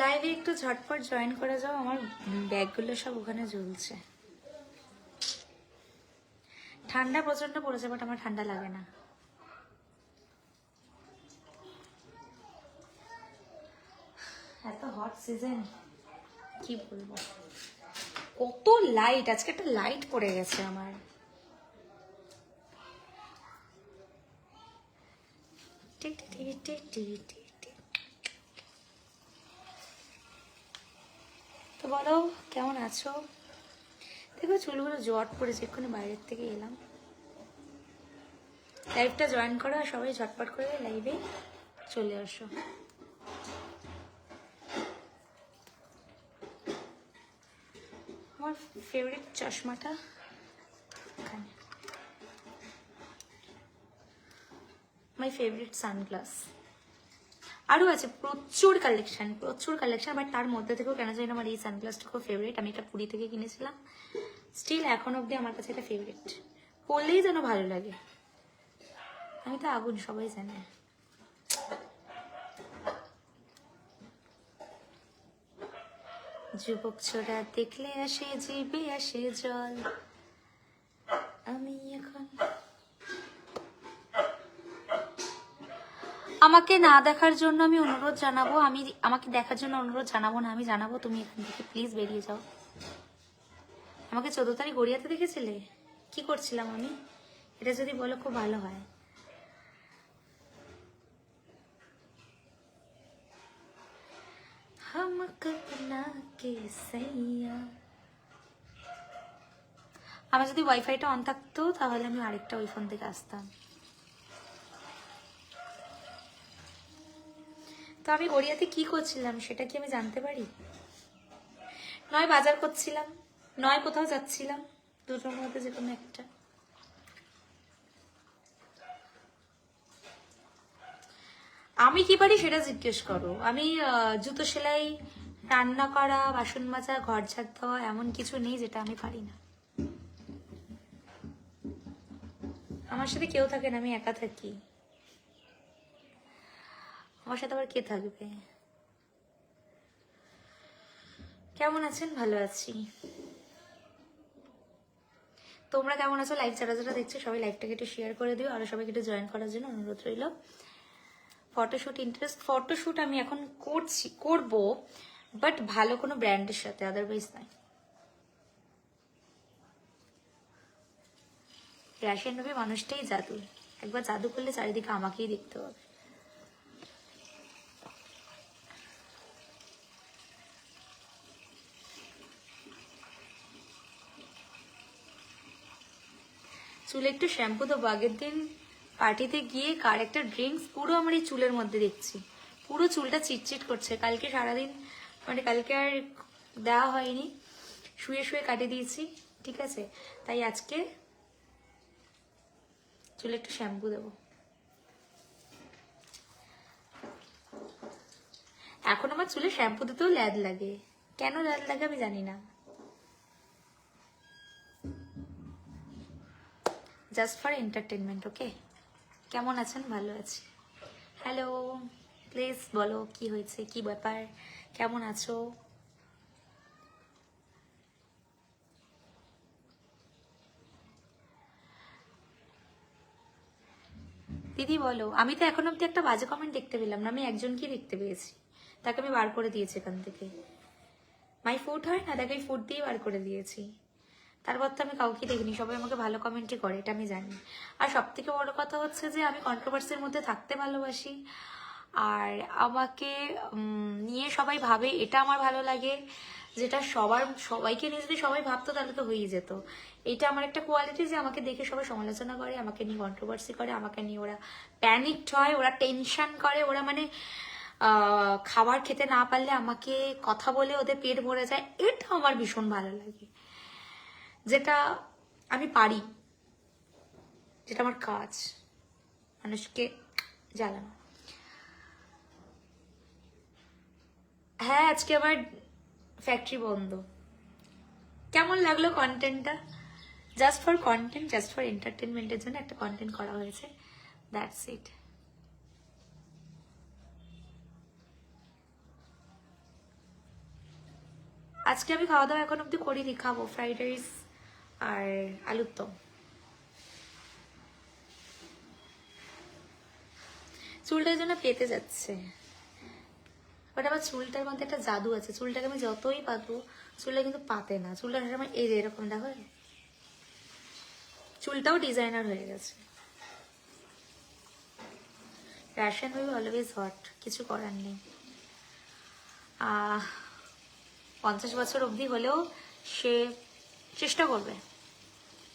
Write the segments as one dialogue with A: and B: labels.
A: লাইভে একটু ঝটপট জয়েন করে যাও, আমার ব্যাগগুলো সব ওখানে ঝুলছে। ঠান্ডা প্রচণ্ড পড়েছে বাট আমার ঠান্ডা লাগে না। এত হট সিজন কি বলব? কত লাইট আজকে একটা লাইট পড়ে গেছে আমার। Tick tick tick tick tick tick tick. তো বলো, কেমন আছো? দেখো, চুলগুলো জট পড়েছে এক্ষুনি বাইরের থেকে এলাম। লাইভটা জয়েন করো আর সবাই ঝটপট করে লাইভে চলে আসো। আমার ফেভারিট চশমাটা মাই ফেভারিট সানগ্লাস আরও আছে, প্রচুর কালেকশন প্রচুর কালেকশন বাট তার মধ্যে থেকেও কেন জানি আমার এই সানগ্লাসটা খুব ফেভারিট আমি এটা পুরী থেকে কিনেছিলাম। স্টিল এখন অবধি আমার কাছে এটা ফেভারিট পরলেই যেন ভালো লাগে। আমি তো আগুন সবাই জানে। যুবক ছোড়া দেখলে আসে জিবে আসে জল। আমি এখন আমাকে না দেখার জন্য আমি অনুরোধ জানাব, আমি আমাকে দেখার জন্য অনুরোধ জানাব না, আমি জানাব তুমি এখান থেকে প্লিজ বেরিয়ে যাও। আমাকে চোদ্দ তারিখ গড়িয়াতে দেখেছিলে? কি করছিলাম আমি? এটা যদি বলো খুব ভালো হয়। আমার যদি ওয়াইফাইটা অন থাকতো, তাহলে আমি আরেকটা ওই ফোন থেকে আসতাম। তো আমি গড়িয়াতে কি করছিলাম সেটা কি আমি জানতে পারি? নয় বাজার করছিলাম, নয় কোথাও যাচ্ছিলাম, দুটোর মধ্যে যে কোনো একটা। আমি কি পারি সেটা জিজ্ঞেস করো। আমি জুতো সেলাই, রান্না করা, বাসন মাজা, ঘর ঝাড় দেওয়া, এমন কিছু নেই যেটা আমি পারি না। আমার সাথে কেউ থাকে না, আমি একা থাকি। আমার সাথে আবার কে থাকবে? কেমন আছেন? ভালো আছি। তোমরা কেমন আছো? লাইভ যারা যারা দেখছ, সবাই লাইভটাকে একটু শেয়ার করে দিও। আরও সবাইকে একটু জয়েন করার জন্য অনুরোধ রইল। ফটোশুট ইন্টারেস্ট ফটোশুট আমি এখন করছি করব বাট ভালো কোনো ব্র্যান্ডের সাথে আদারওয়াইজ নাই রাশিয়ান নবী মানুষটাই জাদু একবার জাদু করলে চারিদিকে আমাকেই দেখতে হবে। চুলে একটু শ্যাম্পু দেবো। আগের দিন পার্টিতে গিয়ে কার একটা ড্রিঙ্কস পুরো আমার এই চুলের মধ্যে দেখছি। পুরো চুলটা চিটচিট করছে। কালকে সারাদিন মানে কালকে আর দেওয়া হয়নি। শুয়ে শুয়ে কাটিয়ে দিয়েছি, ঠিক আছে? তাই আজকে চুলে একটু শ্যাম্পু দেবো। এখন আমার চুলে শ্যাম্পু দিতেও ল্যাদ লাগে। কেন ল্যাদ লাগে আমি জানি না। জাস্ট ফর এন্টারটেনমেন্ট ওকে কেমন আছেন? ভালো আছি। হ্যালো প্লিজ বলো, কি হয়েছে? কি ব্যাপার? কেমন আছো? দিদি বলো, আমি তো এখন অব্দি একটা বাজে কমেন্ট দেখতে পেলাম না, আমি একজনকেই দেখতে পেয়েছি। তাকে আমি বার করে দিয়েছি এখান থেকে। মাই ফুড হয় না? তাকে ফুড দিয়ে বার করে দিয়েছি। তারপর তো আমি কাউকে দেখিনি, সবাই আমাকে ভালো কমেন্টই করে, এটা আমি জানি। আর সব থেকে বড় কথা হচ্ছে যে, আমি কন্ট্রোভার্সির মধ্যে থাকতে ভালোবাসি। আর আমাকে নিয়ে সবাই ভাবে, এটা আমার ভালো লাগে, যেটা সবার, সবাইকে নিয়ে যদি সবাই ভাবতো, তাহলে তো হয়েই যেত। এটা আমার একটা কোয়ালিটি যে, আমাকে দেখে সবাই সমালোচনা করে, আমাকে নিয়ে কন্ট্রোভার্সি করে, আমাকে নিয়ে ওরা প্যানিকড হয়, ওরা টেনশন করে, ওরা মানে খাবার খেতে না পারলে আমাকে কথা বলে ওদের পেট ভরে যায়, এটা আমার ভীষণ ভালো লাগে। যেটা আমি পারি, যেটা আমার কাজ, মানুষকে জ্বালানো। হ্যাঁ আজকে আমার ফ্যাক্টরি বন্ধ। কেমন লাগল কন্টেন্টটা just for content just for এন্টারটেনমেন্টের জন্য একটা কন্টেন্ট করা হয়েছে। দ্যাটস ইট আজকে আমি খাওয়া দাওয়া এখন অব্দি করিনি, খাব। ফ্রাইড রাইস আর আলুর দম। চুলটার জন্য পেতে যাচ্ছে। বাট আবার চুলটার মধ্যে একটা জাদু আছে। চুলটাকে আমি যতই পাতবো, চুলটা কিন্তু পাতে না। চুলটা আমার এই যে এরকম, দেখো। চুলটাও ডিজাইনার হয়ে গেছে। রাশিয়ান বেবি অলওয়েজ হট কিছু করার নেই। পঞ্চাশ বছর অবধি হলেও সে চেষ্টা করবে।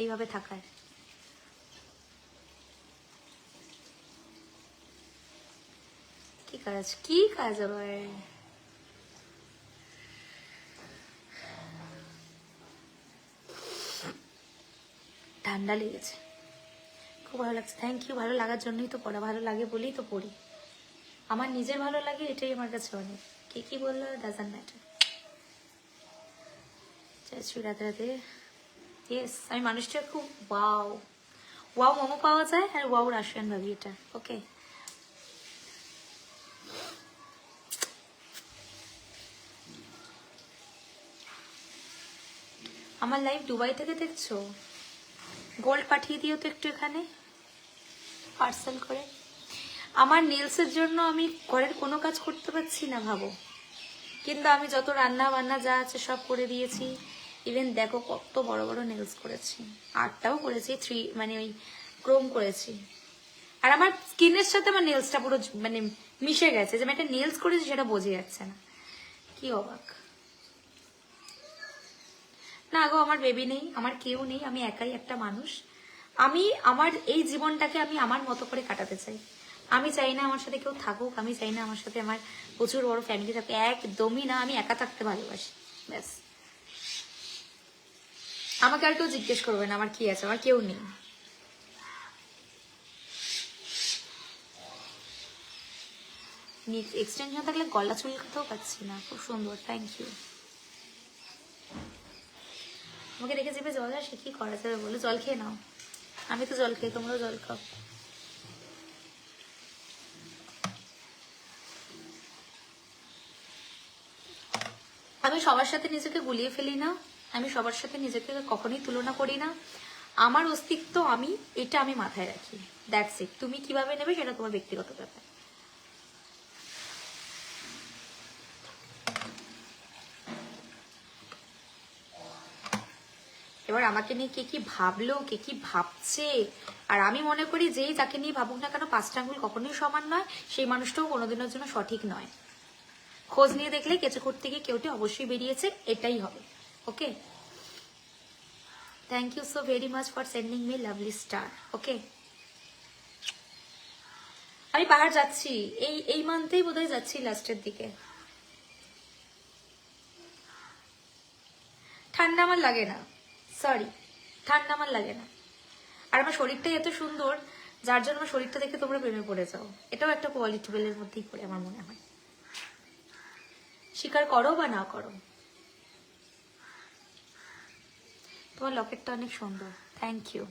A: এইভাবে থাকার কি কাজ? কি কাজ আবার? ঠান্ডা লেগেছে। খুব ভালো লাগছে। থ্যাংক ইউ ভালো লাগার জন্যই তো পড়া। ভালো লাগে বলেই তো পড়ি। আমার নিজের ভালো লাগে, এটাই আমার কাছে অনেক। কে কি বলল? ডাজান ম্যাটার ইয়েস আমি মানুষটা খুব ওয়াও ওয়াও মোমো পাওয়া যায় আর ওয়াও রাশিয়ান ভাবি এটা ওকে আমার লাইভ দুবাই থেকে দেখছ? গোল্ড পাঠিয়ে দিও তো একটু এখানে। পার্সেল করে। আমার নেলসের জন্য আমি ঘরের কোনো কাজ করতে পারছি না, ভাবো। কিন্তু আমি যত রান্না বান্না যা আছে সব করে দিয়েছি। ইভেন দেখো কত বড় বড় নেলস করেছি। আটটাও করেছি থ্রি মানে ওই ক্রোম করেছি। আর আমার স্কিনের সাথে আমার নেলসটা পুরো মানে মিশে গেছে। যে আমি একটা নেলস করেছি সেটা বোঝা যাচ্ছে না। কি অবাক। না গো, আমার বেবি নেই, আমার কেউ নেই, আমি একাই একটা মানুষ। আমি আমার এই জীবনটাকে আমি আমার মতো করে কাটাতে চাই। আমি চাই না আমার সাথে কেউ থাকুক, আমি চাই না আমার সাথে আমার প্রচুর বড় ফ্যামিলি থাকে একদমই না, আমি একা থাকতে ভালোবাসি। ব্যাস। আমাকে আর কেউ জিজ্ঞেস করবে না, আমার কি আছে, আমার কেউ নেই। এক্সটেনশন থাকলে গলা চুলকাতেও পাচ্ছি না, খুব সুন্দর থ্যাংক ইউ আমাকে দেখে চেপে জল আসে, কি করা যাবে বলো? জল খেয়ে নাও। আমি তো জল খাই, তোমরাও জল খাও। আমি সবার সাথে নিজেকে গুলিয়ে ফেলি না। আমি সবার সাথে নিজেকে কখনোই তুলনা করি না। আমার অস্তিত্ব আমি, এটা আমি মাথায় রাখি। দ্যাটস ইট তুমি কীভাবে নেবে সেটা তোমার ব্যক্তিগত ব্যাপার। এবার আমাকে নিয়ে কে কি ভাবলো, কে কি ভাবছে? আর আমি মনে করি যেই যাকে নিয়ে ভাবুক না কেন পাঁচটা আঙ্গুল কখনোই সমান নয়, সেই মানুষটাও কোনোদিনের জন্য সঠিক নয়। খোঁজ নিয়ে দেখলে কেঁচে করতে গিয়ে কেউটি অবশ্যই বেরিয়েছে, এটাই হবে। Okay thank you so very much for sending me lovely star okay আমি পাহাড় যাচ্ছি। এই এই মান্থেই বোধহয় যাচ্ছি লাস্টের দিকে। ঠান্ডা আমার লাগে না। সরি ঠান্ডা আমার লাগে না। আর আমার শরীরটাই এত সুন্দর, যার জন্য আমার শরীরটা দেখে তোমরা প্রেমে পড়ে যাও। এটাও একটা কোয়ালিটি বেলের মধ্যেই পড়ে, আমার মনে হয়। স্বীকার করো বা না করো। তোমার লকেটটা অনেক সুন্দর। থ্যাংক ইউ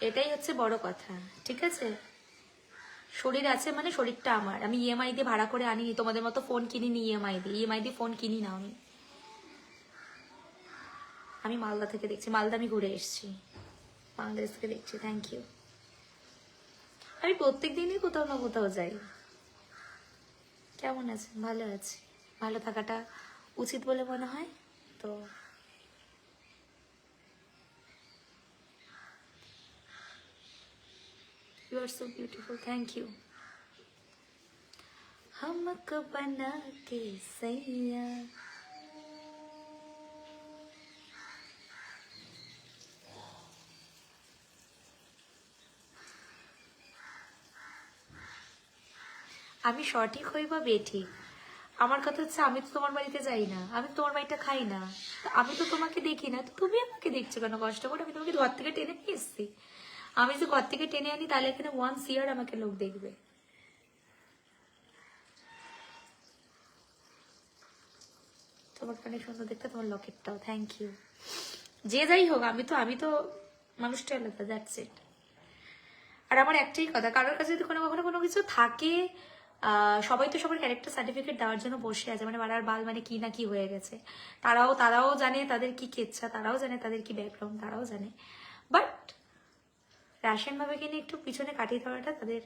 A: এটাই হচ্ছে বড় কথা, ঠিক আছে? শরীর আছে মানে শরীরটা আমার। আমি ইএমআই দিয়ে ভাড়া করে আনি, তোমাদের মতো ফোন কিনি কিনিনি ইএমআই দিয়ে। ইএমআই দিয়ে ফোন কিনি না আমি। আমি মালদা থেকে দেখছি। মালদা আমি ঘুরে এসেছি। বাংলাদেশ থেকে দেখছি। থ্যাংক ইউ আমি প্রত্যেক দিনই কোথাও না কোথাও যাই। কেমন আছেন? ভালো আছি। ভালো থাকাটা উচিত বলে মনে হয় তো You are so beautiful. Thank you. हमको बना के सैया আমি সঠিক হই বা বেঠিক আমার কথা হচ্ছে আমি তো তোমার বাড়িতে যাই না, আমি তোমার বাড়িটা খাই না। আমি তো তোমাকে দেখি না তুমি আমাকে দেখছ কেন? কষ্ট করে আমি তোমাকে ঘর থেকে টেনে নিয়ে এসছি। আমি যে ঘর থেকে টেনে আনি, তাহলে এখানে ওয়ান্স ইয়ার আমাকে লোক দেখবে। তোমাকে অনেক সুন্দর দেখতে, তোমার লকেটটাও থ্যাংক ইউ যে যাই হোক, আমি তো আমি তো মানুষটা আলাদা দ্যাটস ইট আর আমার একটাই কথা, কারোর কাছে যদি কোনো, কখনো কোনো কিছু থাকে সবাই তো সবার ক্যারেক্টার সার্টিফিকেট দেওয়ার জন্য বসে আছে মানে বাড়ার বাল মানে কি না কি হয়ে গেছে। তারাও তারাও জানে তাদের কি কেচ্ছা, তারাও জানে তাদের কি ব্যাকগ্রাউন্ড তারাও জানে। বাট রাশিয়ান ভাবে কিনে একটু পিছনে কাটিয়ে দেওয়াটা তাদের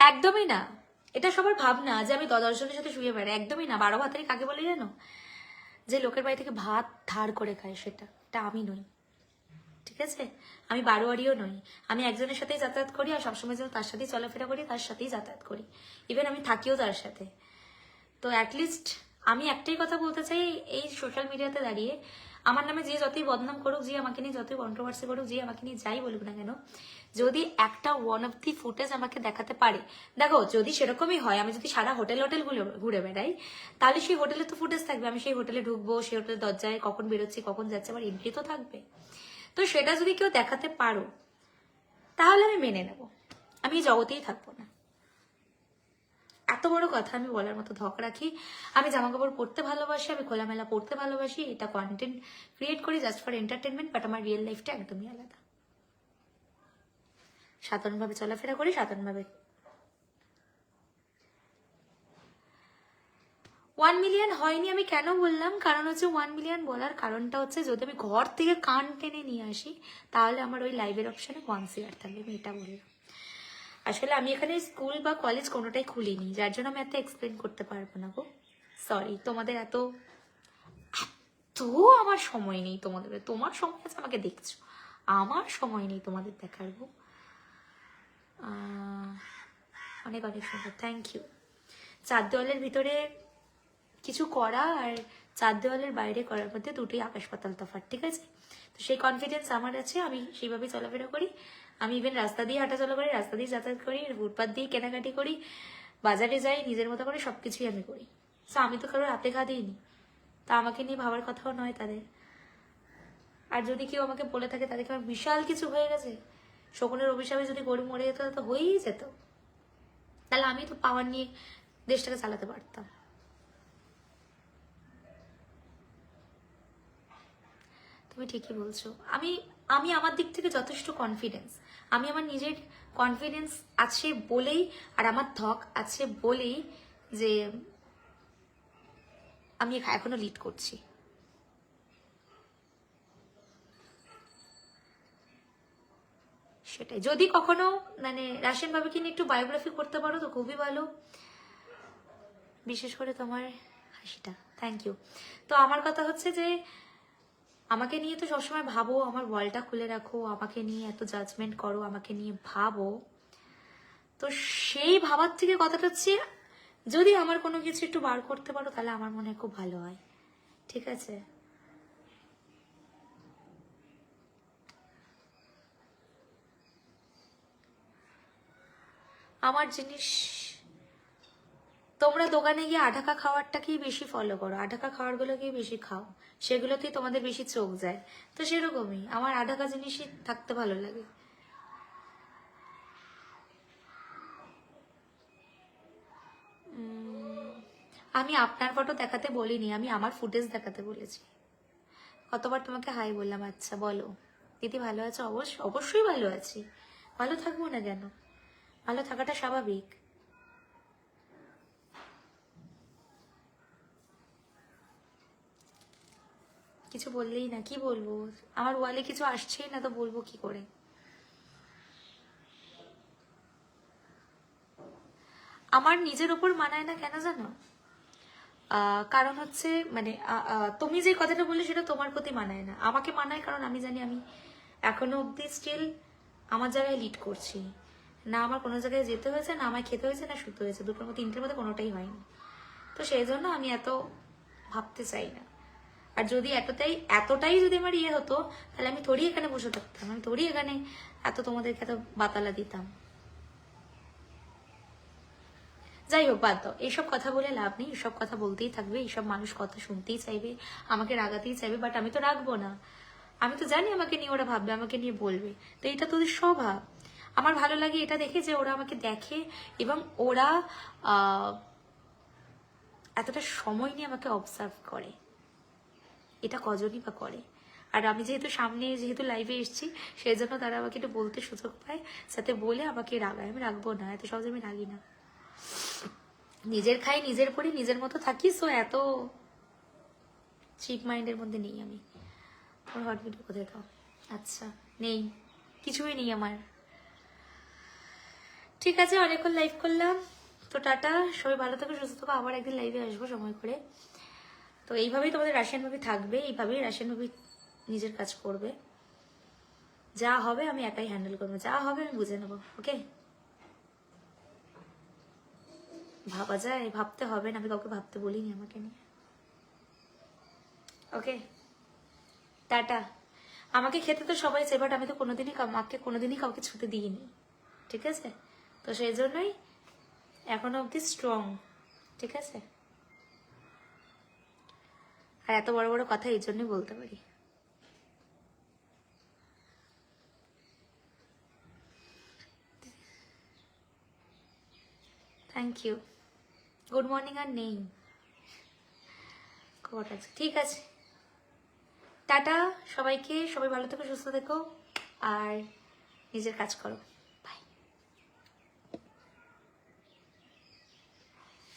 A: একদমই না। এটা সবার ভাবনা যে আমি দশ দশজনের সাথে শুয়ে বেড়াই একদমই না। বারো ভাতারি কাকে বলে জানো? যে লোকের বাড়ি থেকে ভাত ধার করে খায় সেটা। এটা আমি নই। ঠিক আছে? আমি বারোয়ারিও নই। আমি একজনের সাথেই যাতায়াত করি আর সবসময় যেন তার সাথেই চলাফেরা করি, তার সাথেই যাতায়াত করি। ইভেন আমি থাকিও তার সাথে। তো অ্যাটলিস্ট আমি একটাই কথা বলতে চাই, এই সোশ্যাল মিডিয়াতে দাঁড়িয়ে। আমার নামে যে যতই বদনাম করুক, যে আমাকে নিয়ে যতই কন্ট্রোভার্সি করুক, যে আমাকে নিয়ে যাই বলুক না কেন, যদি একটা ওয়ান অফ দি ফুটেজ আমাকে দেখাতে পারে। দেখো, যদি সেরকমই হয়, আমি যদি সারা হোটেল হোটেল ঘুরে বেড়াই, তাহলে সেই হোটেলে তো ফুটেজ থাকবে। আমি সেই হোটেলে ঢুকবো, সেই হোটেলের দরজায় কখন বেরোচ্ছি, কখন যাচ্ছে, আমার এন্ট্রি তো থাকবে। তো সেটা যদি কেউ দেখাতে পারো, তাহলে আমি মেনে নেব। আমি জগতেই থাকব না। এত বড় কথা আমি বলার মতো ধক রাখি। আমি জামা কাপড় পরতে ভালোবাসি, আমি খোলামেলা পড়তে ভালোবাসি, এটা কন্টেন্ট ক্রিয়েট করি জাস্ট ফর এন্টারটেনমেন্ট বাট আমার রিয়েল লাইফটা একদমই আলাদা। সাধারণভাবে চলাফেরা করি, সাধারণভাবে ওয়ান মিলিয়ন হয়নি, আমি কেন বললাম? কারণ হচ্ছে ওয়ান মিলিয়ন বলার কারণটা হচ্ছে যদি আমি ঘর থেকে কান টেনে নিয়ে আসি, তাহলে আমার ওই লাইভের অপশানে ওয়ান সিয়ার থাকবে, আমি এটা বললাম। আসলে আমি এখানে স্কুল বা কলেজ কোনোটাই খুলিনি, যার জন্য আমি এত এক্সপ্লেন করতে পারব না গো। সরি তোমাদের এত এত আমার সময় নেই তোমাদের, তোমার সময় আছে, আমাকে দেখছ। আমার সময় নেই তোমাদের দেখার গো। অনেক অনেক সুন্দর থ্যাংক ইউ চার দেওয়ালের ভিতরে কিছু করা আর চার দেওয়ালের বাইরে করার মধ্যে দুটোই আকাশ পাতাল তফাৎ, ঠিক আছে? তো সেই কনফিডেন্স আমার আছে, আমি সেইভাবে চলাফেরা করি। আমি ইভেন রাস্তা দিয়ে হাঁটাচলা করি, রাস্তা দিয়ে যাতায়াত করি ফুটপাথ দিয়ে কেনাকাটি করি, বাজারে যাই, নিজের মতো করে সব কিছুই আমি করি। সো আমি তো কারোর হাতে ঘা দিইনি তা আমাকে নিয়ে ভাবার কথাও নয় তাদের। আর যদি কেউ আমাকে বলে থাকে তাদেরকে আমার বিশাল কিছু হয়ে গেছে? শকুনের অভিশাপে যদি গরু মরে যেত, তো হয়েই যেত। তাহলে আমি তো পাওয়ার নিয়ে দেশটাকে চালাতে পারতাম। তুমি ঠিকই বলছো। আমি আমি আমার দিক থেকে যথেষ্ট কনফিডেন্স আমি আমার নিজের কনফিডেন্স আছে বলেই আর আমার ধক আছে বলেই যে আমি এখনও লিড করছি। সেটাই। যদি কখনো মানে রাশিয়ান ভাবে কিনে একটু বায়োগ্রাফি করতে পারো তো খুবই ভালো। বিশেষ করে তোমার হাসিটা। থ্যাংক ইউ তো আমার কথা হচ্ছে যে আমাকে নিয়ে তো সবসময় ভাবো, আমার ওয়ালটা খুলে রাখো, আমাকে নিয়ে এত জাজমেন্ট করো, আমাকে নিয়ে ভাবো। তো সেই ভাবার থেকে কথাটা হচ্ছে, যদি আমার কোনো কিছু একটু বার করতে পারো, তাহলে আমার মনে হয় খুব ভালো হয়। ঠিক আছে? আমার জিনিস তোমরা দোকানে গিয়ে আঢাকা খাওয়ারটাকেই বেশি ফলো করো। আঢাকা খাওয়ারগুলোকেই বেশি খাও। সেগুলোতেই তোমাদের বেশি চোখ যায়। তো সেরকমই আমার আঢাকা জিনিসই থাকতে ভালো লাগে। আমি আপনার ফটো দেখাতে বলিনি, আমি আমার ফুটেজ দেখাতে বলেছি। কতবার তোমাকে হাই বললাম আচ্ছা বলো। দিদি ভালো আছো? অবশ্য অবশ্যই ভালো আছি। ভালো থাকব না কেন? ভালো থাকাটা স্বাভাবিক। কিছু বললেই না, কি বলব? আমার ওয়ালে কিছু আসছেই না তো বলব কি করে? আমার নিজের ওপর মানায় না কেন জানো? কারণ হচ্ছে মানে তুমি যে কথাটা বললে সেটা তোমার প্রতি মানায় না। আমাকে মানায় কারণ আমি জানি আমি এখনও অবধি স্টিল আমার জায়গায় লিড করছি। না আমার কোনো জায়গায় যেতে হয়েছে, না আমায় খেতে হয়েছে, না শুতে হয়েছে। দুটোর মধ্যে তিনটের মধ্যে কোনোটাই হয়নি। তো সেই জন্য আমি এত ভাবতে চাই না। আর যদি এতটাই এতটাই যদি আমার ইয়ে হতো, তাহলে আমি থোড়ি এখানে বসে থাকতাম, আমি থোড়ি এখানে এত তোমাদেরকে এত বাতালা দিতাম। যাই হোক, বাদ দাও। এইসব কথা বলে লাভ নেই এসব কথা বলতেই থাকবে, এইসব মানুষ কথা শুনতেই চাইবে, আমাকে রাগাতেই চাইবে বাট আমি তো রাখব না। আমি তো জানি আমাকে নিয়ে ওরা ভাববে, আমাকে নিয়ে বলবে, তো এটা তোদের স্বভাব। আমার ভালো লাগে এটা দেখে যে ওরা আমাকে দেখে এবং ওরা এতটা সময় নিয়ে আমাকে অবজার্ভ করে। এটা কজনই বা করে। আর আমি যেহেতু সামনে, যেহেতু লাইভে এসেছি সেই জন্য তারা আমাকে একটু বলতে সুযোগ পায়, যাতে বলে আমাকে রাগায়। আমি রাখব না, এত সহজে আমি রাগি না। নিজের খাই, নিজের পড়ি নিজের মতো থাকি সো এত চিপ মাইন্ডের মধ্যে নেই আমি। আমার হট ভিডিও কোথায় দাও আচ্ছা নেই। কিছুই নেই আমার। ঠিক আছে, অনেকক্ষণ লাইভ করলাম। তো টাটা, সবাই ভালো থাকো, সুস্থ থাকো। আবার একদিন লাইভে আসব সময় করে। তো এইভাবেই তোমাদের রাশিয়ান মুভি থাকবে, এইভাবেই রাশিয়ান মুভি নিজের কাজ করবে। যা হবে আমি একাই হ্যান্ডেল করব, যা হবে আমি বুঝে নেব ওকে ভাবা যায়, ভাবতে হবে না, আমি কাউকে ভাবতে বলিনি আমাকে নিয়ে। ওকে টাটা। আমাকে খেতে তো সবাই চাই বাট আমি তো কোনোদিনই মাকে কোনোদিনই কাউকে ছুতে দিইনি, ঠিক আছে? তো সেই জন্যই এখনও অবধি স্ট্রং ঠিক আছে? আর এত বড় বড় কথা এই জন্যই বলতে পারি। থ্যাংক ইউ গুড মর্নিং আর নেই। আছে ঠিক আছে। টাটা, সবাইকে। সবাই ভালো থেকো, সুস্থ থেকো। আর নিজের কাজ করো।